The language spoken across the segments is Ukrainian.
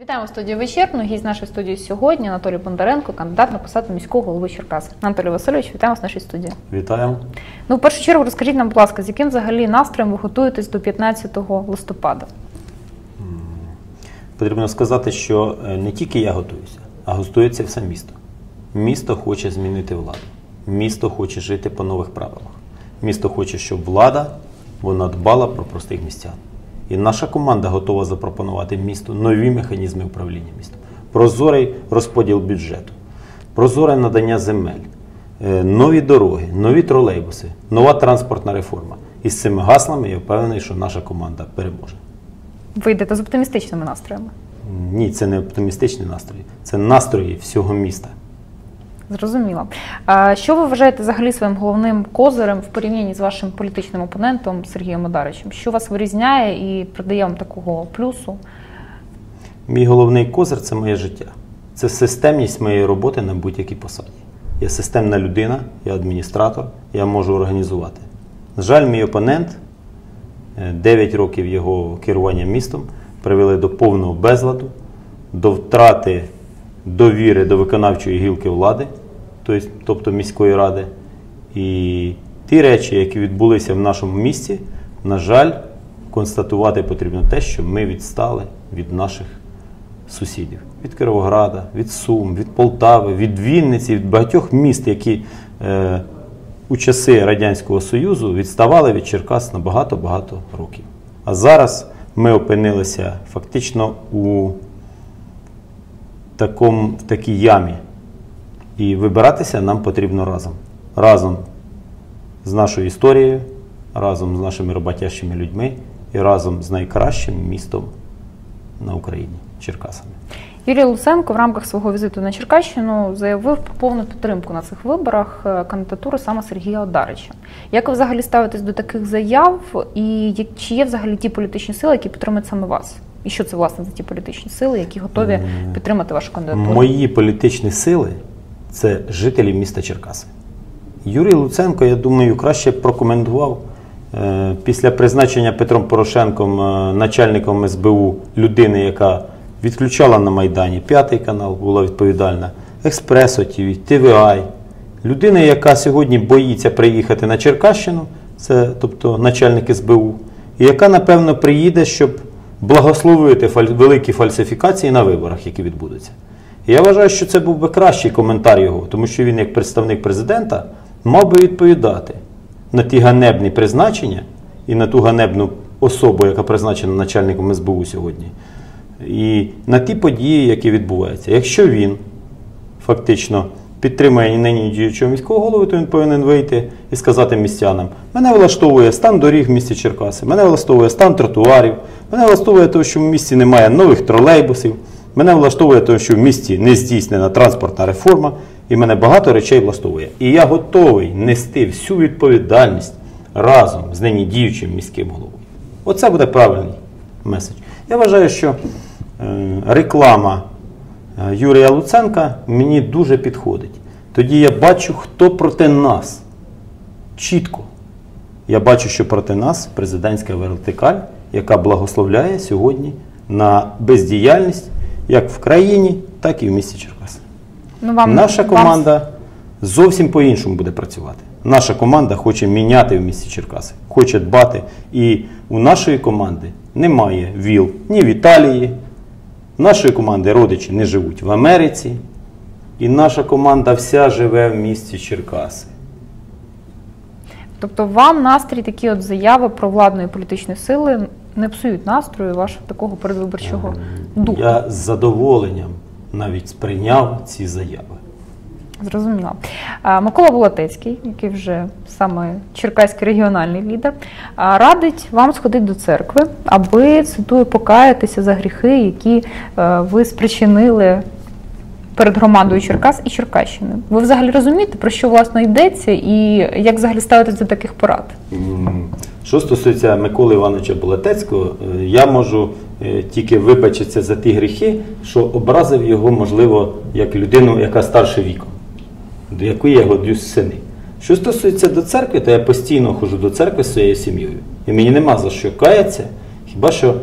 Вітаємо в студії вечірну. Гість нашої студії сьогодні Анатолій Бондаренко, кандидат на посаду міського голови Черкас. Анатолій Васильович, вітаємо в нашій студії. Вітаємо. Ну, в першу чергу, розкажіть нам, будь ласка, з яким взагалі настроєм ви готуєтесь до 15 листопада? Потрібно сказати, що е, не тільки я готуюся, а готується все місто. Місто хоче змінити владу. Місто хоче жити по нових правилах. Місто хоче, щоб влада вона дбала про простих містян. І наша команда готова запропонувати місту нові механізми управління містом. Прозорий розподіл бюджету, прозоре надання земель, е, нові дороги, нові тролейбуси, нова транспортна реформа. І з цими гаслами я впевнений, що наша команда переможе. Ви йдете з оптимістичними настроями? Ні, це не оптимістичний настрій, це настрої всього міста. Зрозуміло. Що ви вважаєте взагалі своїм головним козирем в порівнянні з вашим політичним опонентом Сергієм Одаричем? Що вас вирізняє і придає вам такого плюсу? Мій головний козир це моє життя. Це системність моєї роботи на будь-якій посаді. Я системна людина, я адміністратор, я можу організувати. На жаль, мій опонент, 9 років його керування містом привели до повного безладу, до втрати довіри до виконавчої гілки влади, тобто міської ради. І ті речі, які відбулися в нашому місті, на жаль, констатувати потрібно те, що ми відстали від наших сусідів від Кировограда, від Сум, від Полтави, від Вінниці, від багатьох міст, які е, у часи Радянського Союзу відставали від Черкас на багато-багато років. А зараз ми опинилися фактично у такому, в такій ямі. І вибиратися нам потрібно разом. Разом з нашою історією, разом з нашими роботящими людьми і разом з найкращим містом на Україні Черкасами. Юрій Луценко в рамках свого візиту на Черкащину заявив про повну підтримку на цих виборах е, кандидатури саме Сергія Одарича. Як ви взагалі ставитесь до таких заяв? І чи є взагалі ті політичні сили, які підтримують саме вас? І що це власне за ті політичні сили, які готові підтримати вашу кандидатуру? Мої політичні сили це жителі міста Черкаси. Юрій Луценко, я думаю, краще прокоментував е, після призначення Петром Порошенком е, начальником СБУ людини, яка відключала на Майдані п'ятий канал, була відповідальна, Експресо ТВ, ТВАЙ. Людина, яка сьогодні боїться приїхати на Черкащину, це тобто начальник СБУ, і яка, напевно, приїде, щоб благословити великі фальсифікації на виборах, які відбудуться. Я вважаю, що це був би кращий коментар його, тому що він, як представник президента, мав би відповідати на ті ганебні призначення і на ту ганебну особу, яка призначена начальником СБУ сьогодні, і на ті події, які відбуваються. Якщо він фактично підтримує нині діючого міського голови, то він повинен вийти і сказати містянам: мене влаштовує стан доріг в місті Черкаси, мене влаштовує стан тротуарів, мене влаштовує те, що в місті немає нових тролейбусів, мене влаштовує те, що в місті не здійснена транспортна реформа, і мене багато речей влаштовує. І я готовий нести всю відповідальність разом з нині діючим міським головою. Оце буде правильний меседж. Я вважаю, що е, реклама е, Юрія Луценка мені дуже підходить. Тоді я бачу, хто проти нас. Чітко. Я бачу, що проти нас президентська вертикаль, яка благословляє сьогодні на бездіяльність як в країні, так і в місті Черкаси. Ну, вам, Наша вам- команда зовсім по-іншому буде працювати. Наша команда хоче міняти в місті Черкаси, хоче дбати. І у нашої команди немає віл ні в Італії. Нашої команди родичі не живуть в Америці. І наша команда вся живе в місті Черкаси. Тобто вам настрій такі от заяви про владної політичної сили не псують настрою вашого такого передвиборчого духу. Я з задоволенням навіть сприйняв ці заяви. Зрозуміло. Микола Волотецький, який вже саме черкаський регіональний лідер, радить вам сходити до церкви, аби цитую покаятися за гріхи, які е, ви спричинили перед громадою Черкас і Черкащини. Ви взагалі розумієте, про що власне йдеться, і як взагалі ставитися до таких порад? Що стосується Миколи Івановича Болотецького, е, я можу е, тільки вибачитися за ті гріхи, що образив його, можливо, як людину, яка старше віком, до якої я годюсь сини. Що стосується до церкви, то я постійно ходжу до церкви з своєю сім'єю. І мені нема за що каятися, хіба що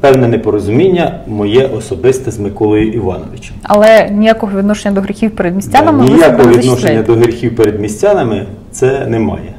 певне непорозуміння моє особисте з Миколою Івановичем. Але ніякого відношення до гріхів перед містянами ви Ніякого не відношення до гріхів перед містянами це немає.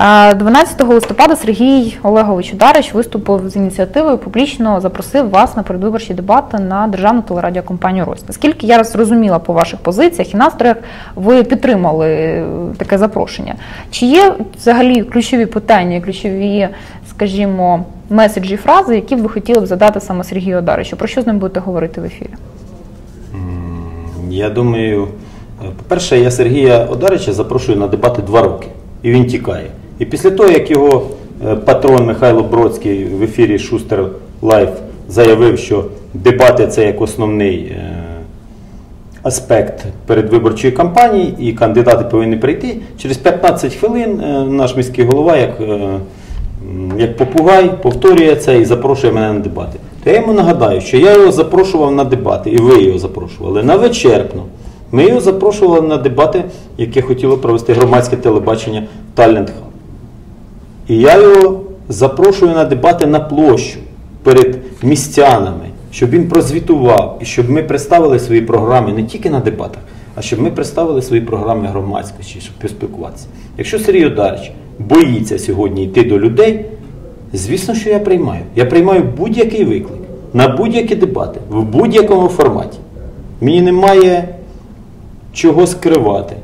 12 листопада Сергій Олегович Ударич виступив з ініціативою, публічно запросив вас на передвиборчі дебати на державну телерадіокомпанію Рось. Наскільки я зрозуміла по ваших позиціях і настроях, ви підтримали е, таке запрошення. Чи є взагалі ключові питання, ключові, скажімо, меседжі, фрази, які б ви хотіли б задати саме Сергію Одаричу? Про що з ним будете говорити в ефірі? Я думаю, е, по-перше, я Сергія Одарича запрошую на дебати два роки, і він тікає. І після того, як його е, патрон Михайло Бродський в ефірі Шустер Лайф заявив, що дебати це як основний е, аспект передвиборчої кампанії, і кандидати повинні прийти, через 15 хвилин наш міський голова, як, як попугай, повторює це і запрошує мене на дебати. То я йому нагадаю, що я його запрошував на дебати, і ви його запрошували на вичерпно. Ми його запрошували на дебати, яке хотіло провести громадське телебачення Talent Hub. І я його запрошую на дебати на площу перед містянами, щоб він прозвітував і щоб ми представили свої програми не тільки на дебатах, а щоб ми представили свої програми громадськості, щоб поспілкуватися. Якщо Сергій Одарич боїться сьогодні йти до людей, звісно, що я приймаю. Я приймаю будь-який виклик на будь-які дебати, в будь-якому форматі. Мені немає чого скривати,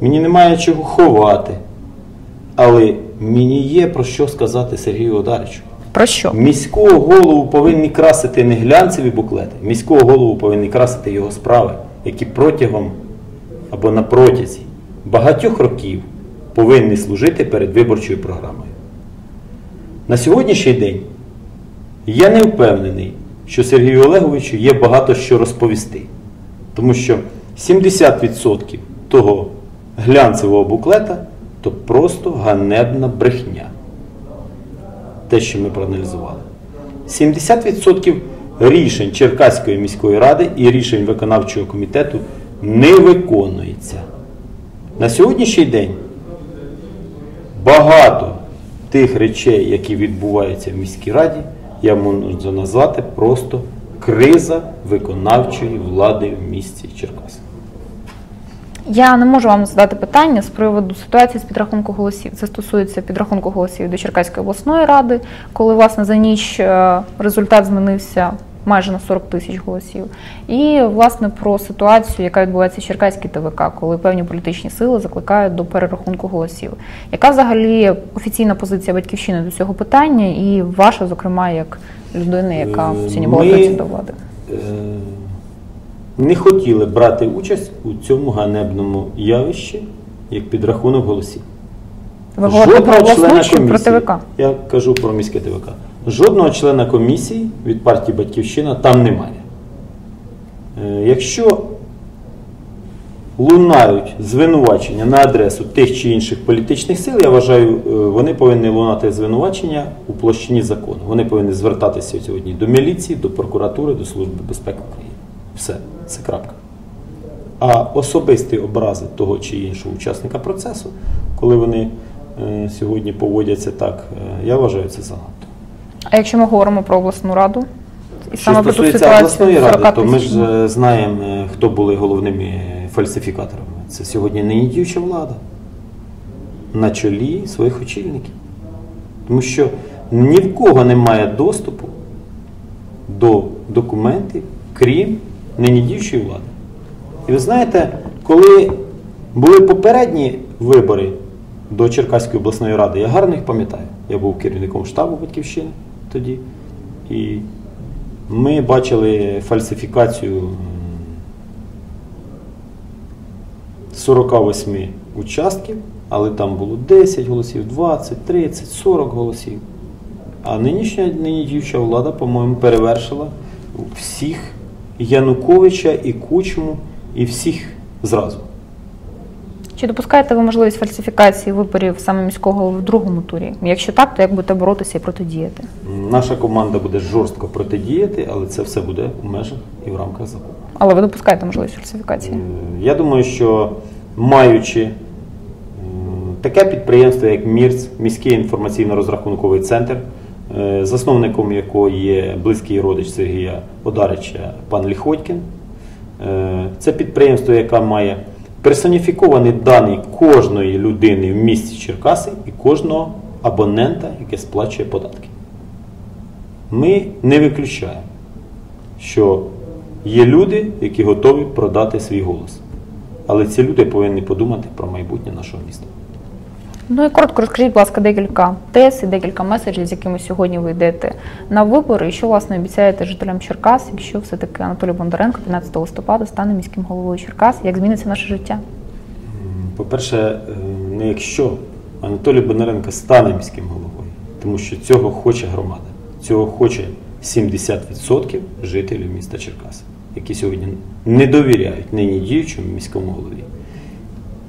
мені немає чого ховати. Але мені є про що сказати Сергію Одаричу. Про що? Міського голову повинні красити не глянцеві буклети, міського голову повинні красити його справи, які протягом або на протязі багатьох років повинні служити перед виборчою програмою. На сьогоднішній день я не впевнений, що Сергію Олеговичу є багато що розповісти. Тому що 70% того глянцевого буклета то просто ганебна брехня. Те, що ми проаналізували. 70% рішень Черкаської міської ради і рішень виконавчого комітету не виконується. На сьогоднішній день багато тих речей, які відбуваються в міській раді, я можу назвати просто криза виконавчої влади в місті Черкаси. Я не можу вам задати питання з приводу ситуації з підрахунку голосів. Це стосується підрахунку голосів до Черкаської обласної ради, коли власне за ніч е, результат змінився майже на 40 тисяч голосів. І власне про ситуацію, яка відбувається в Черкаській ТВК, коли певні політичні сили закликають до перерахунку голосів. Яка взагалі офіційна позиція батьківщини до цього питання, і ваша, зокрема, як людини, яка Е, сьогодні ми- балотується до влади? Е, не хотіли брати участь у цьому ганебному явищі, як підрахунок голосів. Ви говорите про обласну чи про ТВК? Я кажу про міське ТВК. Жодного члена комісії від партії Батьківщина там немає. Е, Якщо лунають звинувачення на адресу тих чи інших політичних сил, я вважаю, е, вони повинні лунати звинувачення у площині закону. Вони повинні звертатися сьогодні до міліції, до прокуратури, до Служби безпеки України. Все, це крапка. А особисті образи того чи іншого учасника процесу, коли вони е, сьогодні поводяться так, я вважаю це занадто. А якщо ми говоримо про обласну раду, і Що саме про ту стосується ситуацію обласної 40 ради, то ми тисяч, ж е, знаємо, е, хто були головними фальсифікаторами. Це сьогодні нині діюча влада на чолі своїх очільників. Тому що ні в кого немає доступу до документів, крім нині діючої влади. І ви знаєте, коли були попередні вибори до Черкаської обласної ради, я гарно їх пам'ятаю. Я був керівником штабу Батьківщини тоді. І ми бачили фальсифікацію 48 участків, але там було 10 голосів, 20, 30, 40 голосів. А нинішня нині влада, по-моєму, перевершила всіх Януковича і Кучму, і всіх зразу. Чи допускаєте ви можливість фальсифікації виборів саме міського голови в другому турі? Якщо так, то як будете боротися і протидіяти? Наша команда буде жорстко протидіяти, але це все буде у межах і в рамках закону. Але ви допускаєте можливість фальсифікації? Е, Я думаю, що маючи таке підприємство, як МІРЦ, міський інформаційно-розрахунковий центр, е, засновником якого є близький родич Сергія Одарича пан Ліходькін. Е, Це підприємство, яке має персоніфіковані дані кожної людини в місті Черкаси і кожного абонента, який сплачує податки. Ми не виключаємо, що є люди, які готові продати свій голос. Але ці люди повинні подумати про майбутнє нашого міста. Ну і коротко розкажіть, будь ласка, декілька тез і декілька меседжів, з якими сьогодні ви йдете на вибори, і що власне обіцяєте жителям Черкас, якщо все-таки Анатолій Бондаренко 15 листопада стане міським головою Черкас, як зміниться наше життя? По-перше, е, не якщо Анатолій Бондаренко стане міським головою, тому що цього хоче громада, цього хоче 70% жителів міста Черкаси, які сьогодні не довіряють нині діючому міському голові.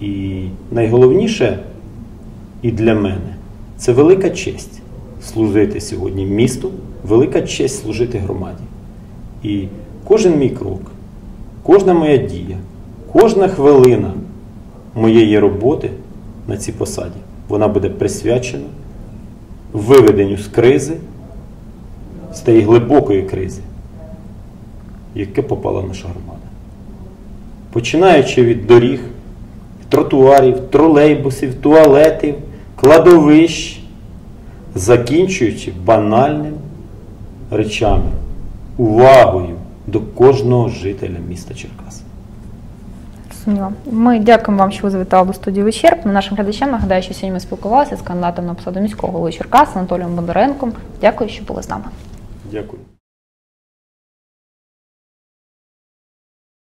І найголовніше і для мене це велика честь служити сьогодні місту, велика честь служити громаді. І кожен мій крок, кожна моя дія, кожна хвилина моєї роботи на цій посаді, вона буде присвячена виведенню з кризи, з тієї глибокої кризи, в попала наша громада. Починаючи від доріг, тротуарів, тролейбусів, туалетів, кладовищ, закінчуючи банальним речами, увагою до кожного жителя міста Черкас. Ми дякуємо вам, що ви завітали до студії вичерпно. Нашим глядачам нагадаю, що сьогодні ми спілкувалися з кандидатом на посаду міського голови Черкас Анатолієм Бондаренком. Дякую, що були з нами. Дякую.